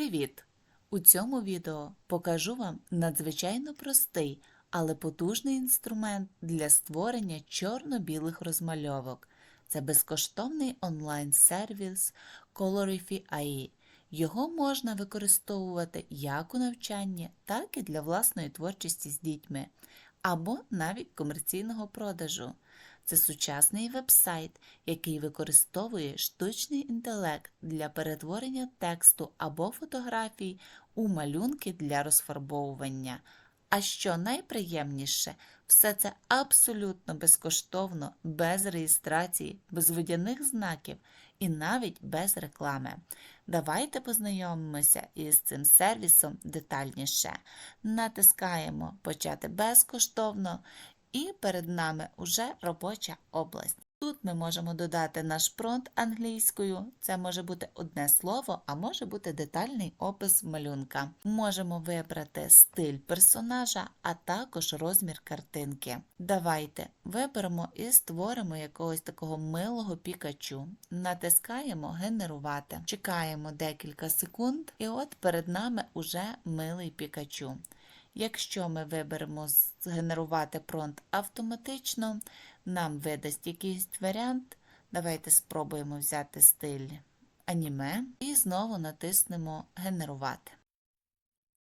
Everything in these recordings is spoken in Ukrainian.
Привіт! У цьому відео покажу вам надзвичайно простий, але потужний інструмент для створення чорно-білих розмальовок. Це безкоштовний онлайн-сервіс Colorify.ai. Його можна використовувати як у навчанні, так і для власної творчості з дітьми, або навіть комерційного продажу. Це сучасний веб-сайт, який використовує штучний інтелект для перетворення тексту або фотографій у малюнки для розфарбовування. А що найприємніше, все це абсолютно безкоштовно, без реєстрації, без водяних знаків і навіть без реклами. Давайте познайомимося із цим сервісом детальніше. Натискаємо Почати безкоштовно і перед нами уже робоча область. Тут ми можемо додати наш пронт англійською, це може бути одне слово, а може бути детальний опис малюнка. Можемо вибрати стиль персонажа, а також розмір картинки. Давайте виберемо і створимо якогось такого милого пікачу. Натискаємо Генерувати. Чекаємо декілька секунд, і от перед нами уже милий пікачу. Якщо ми виберемо згенерувати пронт автоматично, нам видасть якийсь варіант. Давайте спробуємо взяти стиль аніме і знову натиснемо Генерувати.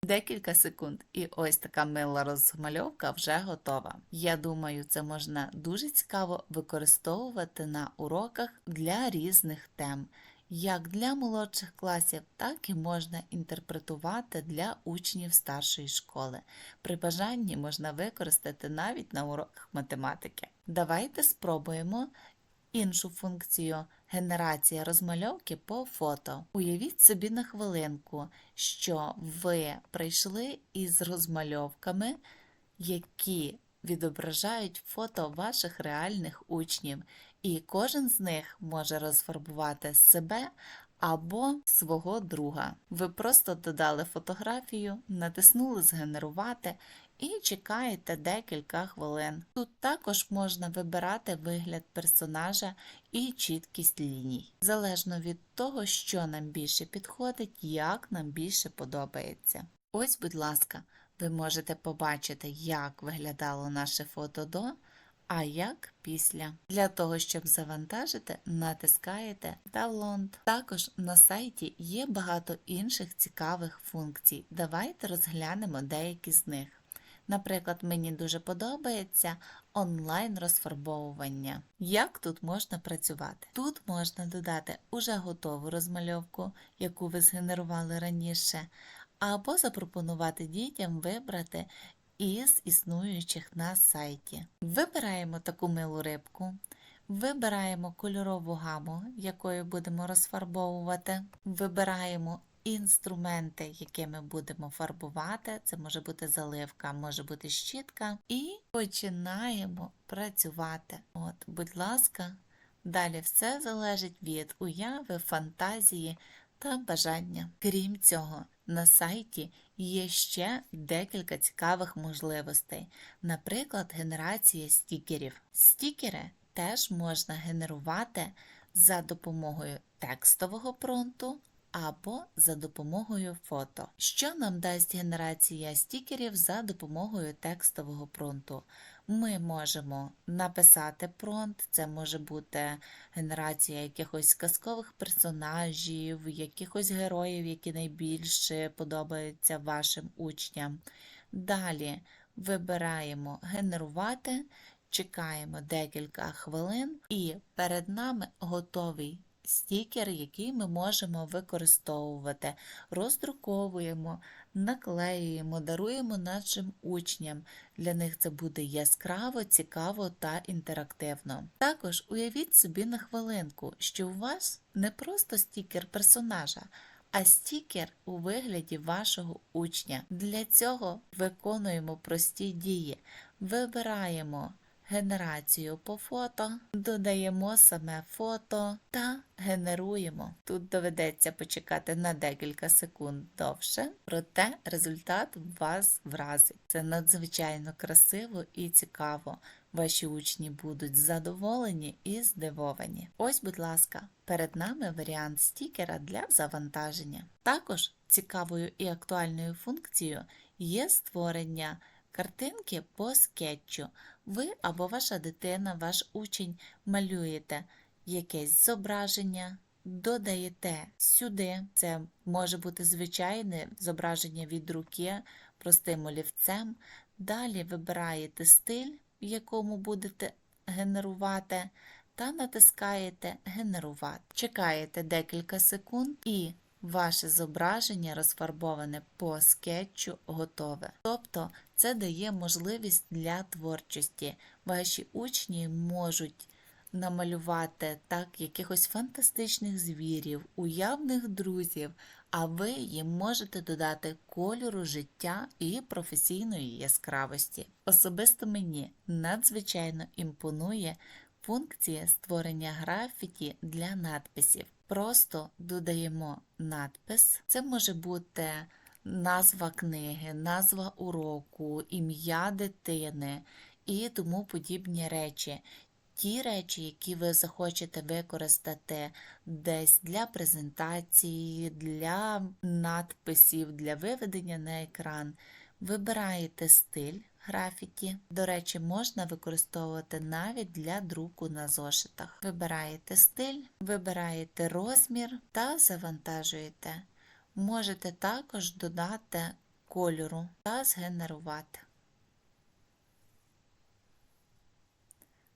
Декілька секунд, і ось така мила розмальовка вже готова. Я думаю, це можна дуже цікаво використовувати на уроках для різних тем як для молодших класів, так і можна інтерпретувати для учнів старшої школи. При бажанні можна використати навіть на уроках математики. Давайте спробуємо іншу функцію генерація розмальовки по фото. Уявіть собі на хвилинку, що ви прийшли із розмальовками, які відображають фото ваших реальних учнів, і кожен з них може розфарбувати себе або свого друга. Ви просто додали фотографію, натиснули Згенерувати і чекаєте декілька хвилин. Тут також можна вибирати вигляд персонажа і чіткість ліній, залежно від того, що нам більше підходить, як нам більше подобається. Ось, будь ласка, ви можете побачити, як виглядало наше фото до, а як після. Для того, щоб завантажити, натискаєте Download. Також на сайті є багато інших цікавих функцій. Давайте розглянемо деякі з них. Наприклад, мені дуже подобається онлайн розфарбовування. Як тут можна працювати? Тут можна додати уже готову розмальовку, яку ви згенерували раніше, або запропонувати дітям вибрати із існуючих на сайті. Вибираємо таку милу рибку, вибираємо кольорову гаму, якою будемо розфарбовувати, вибираємо інструменти, якими будемо фарбувати. Це може бути заливка, може бути щітка. І починаємо працювати. От, будь ласка, далі все залежить від уяви, фантазії та бажання. Крім цього, на сайті є ще декілька цікавих можливостей, наприклад, генерація стікерів. Стікери теж можна генерувати за допомогою текстового пронту або за допомогою фото. Що нам дасть генерація стікерів за допомогою текстового пронту? Ми можемо написати пронт, це може бути генерація якихось казкових персонажів, якихось героїв, які найбільше подобаються вашим учням. Далі вибираємо генерувати, чекаємо декілька хвилин, і перед нами готовий стікер, який ми можемо використовувати, роздруковуємо, наклеюємо, даруємо нашим учням. Для них це буде яскраво, цікаво та інтерактивно. Також уявіть собі на хвилинку, що у вас не просто стікер персонажа. А стікер у вигляді вашого учня. Для цього виконуємо прості дії. Вибираємо генерацію по фото, додаємо саме фото та генеруємо. Тут доведеться почекати на декілька секунд довше, проте результат вас вразить. Це надзвичайно красиво і цікаво. Ваші учні будуть задоволені і здивовані. Ось, будь ласка, перед нами варіант стікера для завантаження. Також цікавою і актуальною функцією є створення картинки по скетчу. Ви або ваша дитина, ваш учень малюєте якесь зображення, додаєте сюди. Це може бути звичайне зображення від руки простим олівцем. Далі вибираєте стиль, в якому будете генерувати, та натискаєте Генерувати. Чекаєте декілька секунд і ваше зображення розфарбоване по скетчу готове. Тобто це дає можливість для творчості. Ваші учні можуть намалювати так якихось фантастичних звірів, уявних друзів, а ви їм можете додати кольору життя і професійної яскравості. Особисто мені надзвичайно імпонує функція створення графіті для надписів. Просто додаємо надпис. Це може бути назва книги, назва уроку, ім'я дитини і тому подібні речі. Ті речі, які ви захочете використати десь для презентації, для надписів, для виведення на екран, вибираєте стиль графіті. До речі, можна використовувати навіть для друку на зошитах. Вибираєте стиль, вибираєте розмір та завантажуєте. Можете також додати кольору та згенерувати.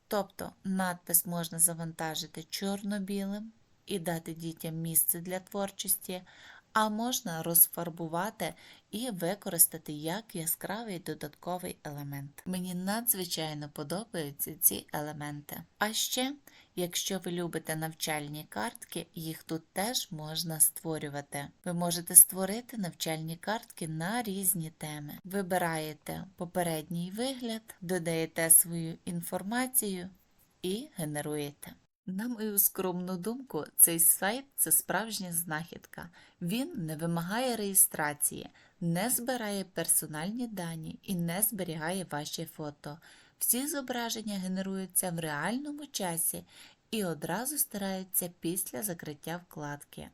Тобто надпис можна завантажити чорно-білим і дати дітям місце для творчості, а можна розфарбувати і використати як яскравий додатковий елемент. Мені надзвичайно подобаються ці елементи. А ще, якщо ви любите навчальні картки, їх тут теж можна створювати. Ви можете створити навчальні картки на різні теми. Вибираєте попередній вигляд, додаєте свою інформацію і генеруєте. На мою скромну думку, цей сайт це справжня знахідка. Він не вимагає реєстрації, не збирає персональні дані і не зберігає ваші фото. Всі зображення генеруються в реальному часі і одразу стираються після закриття вкладки.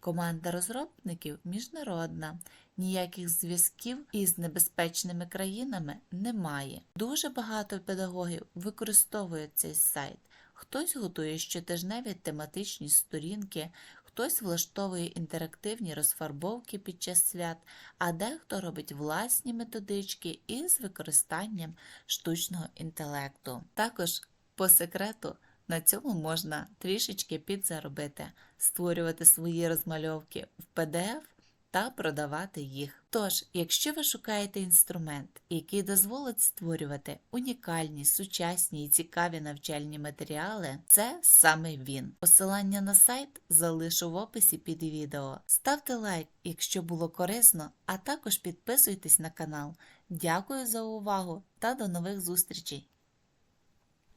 Команда розробників міжнародна, ніяких зв'язків із небезпечними країнами немає. Дуже багато педагогів використовують цей сайт. Хтось готує щотижневі тематичні сторінки, хтось влаштовує інтерактивні розфарбовки під час свят, а дехто робить власні методички із використанням штучного інтелекту. Також по секрету на цьому можна трішечки підзаробити, створювати свої розмальовки в PDF та продавати їх. Тож, якщо ви шукаєте інструмент, який дозволить створювати унікальні, сучасні і цікаві навчальні матеріали, це саме він. Посилання на сайт залишу в описі під відео. Ставте лайк, якщо було корисно, а також підписуйтесь на канал. Дякую за увагу та до нових зустрічей!